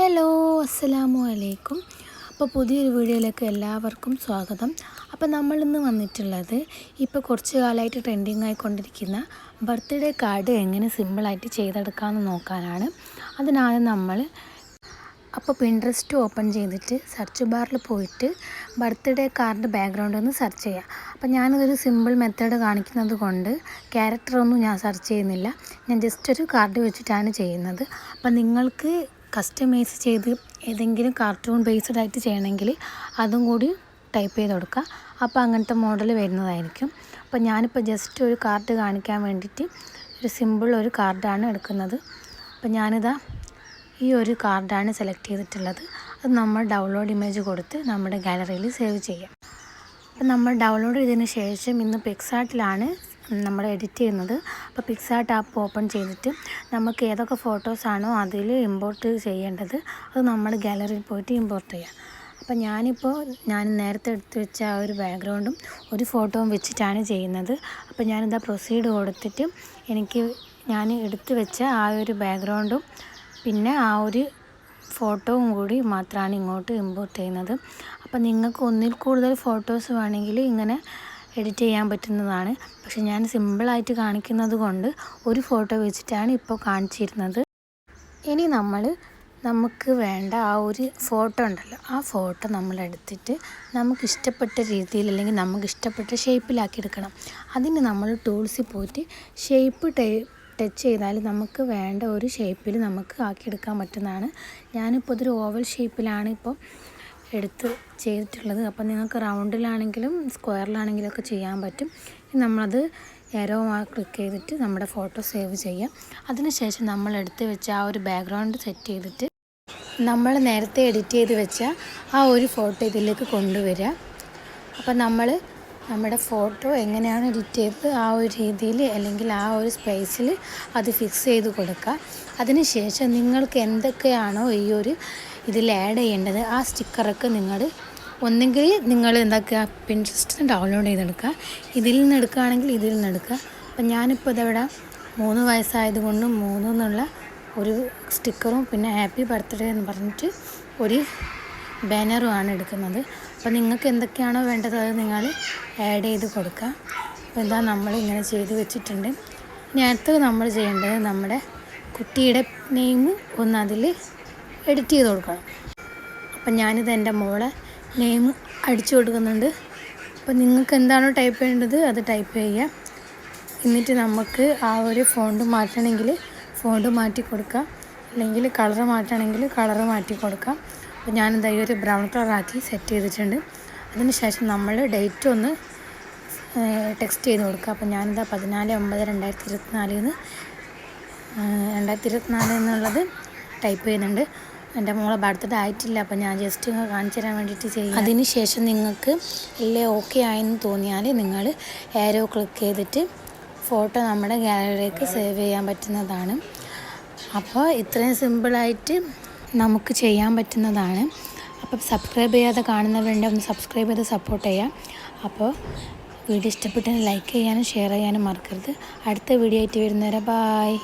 Hello അസ്സലാമു അലൈക്കും. അപ്പോൾ പുതിയൊരു വീഡിയോയിലേക്ക് എല്ലാവർക്കും സ്വാഗതം. അപ്പോൾ നമ്മളിന്ന് വന്നിട്ടുള്ളത് ഇപ്പോൾ കുറച്ച് കാലമായിട്ട് ട്രെൻഡിങ് ആയിക്കൊണ്ടിരിക്കുന്ന ബർത്ത്ഡേ കാർഡ് എങ്ങനെ സിമ്പിളായിട്ട് ചെയ്തെടുക്കാമെന്ന് നോക്കാനാണ്. അതിനാദ്യം നമ്മൾ അപ്പോൾ പിൻട്രസ്റ്റ് ഓപ്പൺ ചെയ്തിട്ട് സെർച്ച് ബാറിൽ പോയിട്ട് ബർത്ത്ഡേ കാർഡ് ബാക്ക്ഗ്രൗണ്ട് ഒന്ന് സെർച്ച് ചെയ്യാം. അപ്പോൾ ഞാനിതൊരു സിമ്പിൾ മെത്തേഡ് കാണിക്കുന്നത് കൊണ്ട് ക്യാരക്ടറൊന്നും ഞാൻ സെർച്ച് ചെയ്യുന്നില്ല. ഞാൻ ജസ്റ്റ് ഒരു കാർഡ് വെച്ചിട്ടാണ് ചെയ്യുന്നത്. അപ്പോൾ നിങ്ങൾക്ക് കസ്റ്റമൈസ് ചെയ്ത് ഏതെങ്കിലും കാർട്ടൂൺ ബേസ്ഡ് ആയിട്ട് ചെയ്യണമെങ്കിൽ അതും കൂടി ടൈപ്പ് ചെയ്ത് കൊടുക്കുക. അപ്പോൾ അങ്ങനത്തെ മോഡൽ വരുന്നതായിരിക്കും. അപ്പോൾ ഞാനിപ്പോൾ ജസ്റ്റ് ഒരു കാർഡ് കാണിക്കാൻ വേണ്ടിയിട്ട് ഒരു സിമ്പിൾ ഒരു കാർഡാണ് എടുക്കുന്നത്. അപ്പോൾ ഞാനിതാ ഈ ഒരു കാർഡാണ് സെലക്ട് ചെയ്തിട്ടുള്ളത്. അത് നമ്മൾ ഡൗൺലോഡ് ഇമേജ് കൊടുത്ത് നമ്മുടെ ഗാലറിയിൽ സേവ് ചെയ്യാം. അപ്പം നമ്മൾ ഡൗൺലോഡ് ചെയ്തതിന് ശേഷം ഇന്ന് പിക്സാർട്ടിലാണ് നമ്മൾ എഡിറ്റ് ചെയ്യുന്നത്. അപ്പോൾ പിക്സാർട്ട് ആപ്പ് ഓപ്പൺ ചെയ്തിട്ട് നമുക്ക് ഏതൊക്കെ ഫോട്ടോസാണോ അതിൽ ഇമ്പോർട്ട് ചെയ്യേണ്ടത് അത് നമ്മൾ ഗാലറിയിൽ പോയിട്ട് ഇമ്പോർട്ട് ചെയ്യാം. അപ്പം ഞാനിപ്പോൾ ഞാൻ നേരത്തെ എടുത്ത് വെച്ച ആ ഒരു ബാക്ക്ഗ്രൗണ്ടും ഒരു ഫോട്ടോയും വെച്ചിട്ടാണ് ചെയ്യുന്നത്. അപ്പോൾ ഞാനിതാ പ്രൊസീഡ് കൊടുത്തിട്ട് എനിക്ക് ഞാൻ എടുത്തു വെച്ച ആ ഒരു ബാക്ക്ഗ്രൗണ്ടും പിന്നെ ആ ഒരു ഫോട്ടോയും കൂടി മാത്രമാണ് ഇങ്ങോട്ട് ഇമ്പോർട്ട് ചെയ്യുന്നത്. അപ്പോൾ നിങ്ങൾക്ക് ഒന്നിൽ കൂടുതൽ ഫോട്ടോസ് വേണമെങ്കിൽ ഇങ്ങനെ എഡിറ്റ് ചെയ്യാൻ പറ്റുന്നതാണ്. പക്ഷെ ഞാൻ സിമ്പിളായിട്ട് കാണിക്കുന്നത് കൊണ്ട് ഒരു ഫോട്ടോ വെച്ചിട്ടാണ് ഇപ്പോൾ കാണിച്ചിരുന്നത്. ഇനി നമ്മൾ നമുക്ക് വേണ്ട ആ ഒരു ഫോട്ടോ ഉണ്ടല്ലോ ആ ഫോട്ടോ നമ്മൾ എടുത്തിട്ട് നമുക്ക് ഇഷ്ടപ്പെട്ട രീതിയിൽ അല്ലെങ്കിൽ നമുക്ക് ഇഷ്ടപ്പെട്ട ഷേപ്പിലാക്കി എടുക്കണം. അതിന് നമ്മൾ ടൂൾസിൽ പോയിട്ട് ഷേപ്പ് ടച്ച് ചെയ്താൽ നമുക്ക് വേണ്ട ഒരു ഷേപ്പിൽ നമുക്ക് ആക്കിയെടുക്കാൻ പറ്റുന്നതാണ്. ഞാനിപ്പോൾ ഇതൊരു ഓവൽ ഷേപ്പിലാണ് ഇപ്പോൾ എടുത്ത് ചെയ്തിട്ടുള്ളത്. അപ്പം നിങ്ങൾക്ക് റൗണ്ടിലാണെങ്കിലും സ്ക്വയറിലാണെങ്കിലും ഒക്കെ ചെയ്യാൻ പറ്റും. നമ്മളത് ഏരോ ക്ലിക്ക് ചെയ്തിട്ട് നമ്മുടെ ഫോട്ടോ സേവ് ചെയ്യാം. അതിനുശേഷം നമ്മൾ എടുത്ത് വെച്ച ആ ഒരു ബാക്ക്ഗ്രൗണ്ട് സെറ്റ് ചെയ്തിട്ട് നമ്മൾ നേരത്തെ എഡിറ്റ് ചെയ്ത് വെച്ച ആ ഒരു ഫോട്ടോ ഇതിലേക്ക് കൊണ്ടുവരിക. അപ്പം നമ്മൾ നമ്മുടെ ഫോട്ടോ എങ്ങനെയാണ് എഡിറ്റ് ചെയ്തത് ആ ഒരു രീതിയിൽ അല്ലെങ്കിൽ ആ ഒരു സ്പേസിൽ അത് ഫിക്സ് ചെയ്ത് കൊടുക്കുക. അതിനുശേഷം നിങ്ങൾക്ക് എന്തൊക്കെയാണോ ഈ ഒരു ഇതിൽ ആഡ് ചെയ്യേണ്ടത് ആ സ്റ്റിക്കറൊക്കെ നിങ്ങൾ ഒന്നെങ്കിൽ നിങ്ങൾ എന്താക്കുക പിൻട്രസ്റ്റ് ഡൗൺലോഡ് ചെയ്തെടുക്കുക. ഇതിൽ നിന്ന് എടുക്കുകയാണെങ്കിൽ ഇതിൽ നിന്ന് എടുക്കുക. അപ്പം ഞാനിപ്പോൾ ഇതവിടെ മൂന്ന് വയസ്സായതുകൊണ്ട് മൂന്നെന്നുള്ള ഒരു സ്റ്റിക്കറും പിന്നെ ഹാപ്പി ബർത്ത്ഡേ എന്ന് പറഞ്ഞിട്ട് ഒരു ബാനറുമാണ് എടുക്കുന്നത്. അപ്പോൾ നിങ്ങൾക്ക് എന്തൊക്കെയാണോ വേണ്ടത് അത് നിങ്ങൾ ആഡ് ചെയ്ത് കൊടുക്കുക. അപ്പോൾ ഇതാ നമ്മൾ ഇങ്ങനെ ചെയ്ത് വെച്ചിട്ടുണ്ട്. ഇനി അടുത്തത് നമ്മൾ ചെയ്യേണ്ടത് നമ്മുടെ കുട്ടിയുടെ നെയിം ഒന്ന് അതിൽ എഡിറ്റ് ചെയ്ത് കൊടുക്കണം. അപ്പം ഞാനിത് എന്റെ മോളെ നെയിം അടിച്ചു കൊടുക്കുന്നുണ്ട്. അപ്പോൾ നിങ്ങൾക്ക് എന്താണോ ടൈപ്പ് ചെയ്യേണ്ടത് അത് ടൈപ്പ് ചെയ്യുക. എന്നിട്ട് നമുക്ക് ആ ഒരു ഫോണ്ട് മാറ്റണമെങ്കിൽ ഫോണ്ട് മാറ്റി കൊടുക്കാം അല്ലെങ്കിൽ കളർ മാറ്റണമെങ്കിൽ കളർ മാറ്റി കൊടുക്കാം അപ്പോൾ ഞാനെന്താ ഈ ഒരു ബ്രൗൺ കളറാക്കി സെറ്റ് ചെയ്തിട്ടുണ്ട്. അതിന് ശേഷം നമ്മൾ ഡേറ്റ് ഒന്ന് ടെക്സ്റ്റ് ചെയ്ത് കൊടുക്കുക. അപ്പോൾ ഞാനിതാ പതിനാല് ഒമ്പത് രണ്ടായിരത്തി ഇരുപത്തിനാലിൽ രണ്ടായിരത്തി ഇരുപത്തിനാല് എന്നുള്ളത് ടൈപ്പ് ചെയ്യുന്നുണ്ട്. എന്റെ മോളെ ബർത്ത്ഡേ ആയിട്ടില്ല. അപ്പോൾ ഞാൻ ജസ്റ്റ് കാണിച്ചു തരാൻ വേണ്ടിയിട്ട് ചെയ്യും. അതിന് ശേഷം നിങ്ങൾക്ക് എല്ലാം ഓക്കെ ആയെന്ന് തോന്നിയാൽ നിങ്ങൾ ഏരോ ക്ലിക്ക് ചെയ്തിട്ട് ഫോട്ടോ നമ്മുടെ ഗാലറിയിലേക്ക് സേവ് ചെയ്യാൻ പറ്റുന്നതാണ്. അപ്പോൾ ഇത്രയും സിമ്പിളായിട്ട് നമുക്ക് ചെയ്യാൻ പറ്റുന്നതാണ്. അപ്പം സബ്സ്ക്രൈബ് ചെയ്യാതെ കാണുന്നവരുണ്ടെങ്കിൽ ഒന്ന് സബ്സ്ക്രൈബ് ചെയ്ത് സപ്പോർട്ട് ചെയ്യാം. അപ്പോൾ വീഡിയോ ഇഷ്ടപ്പെട്ടെങ്കിൽ ലൈക്ക് ചെയ്യാനും ഷെയർ ചെയ്യാനും മറക്കരുത്. അടുത്ത വീഡിയോ ആയിട്ട് വരുന്നവരെ ബായ്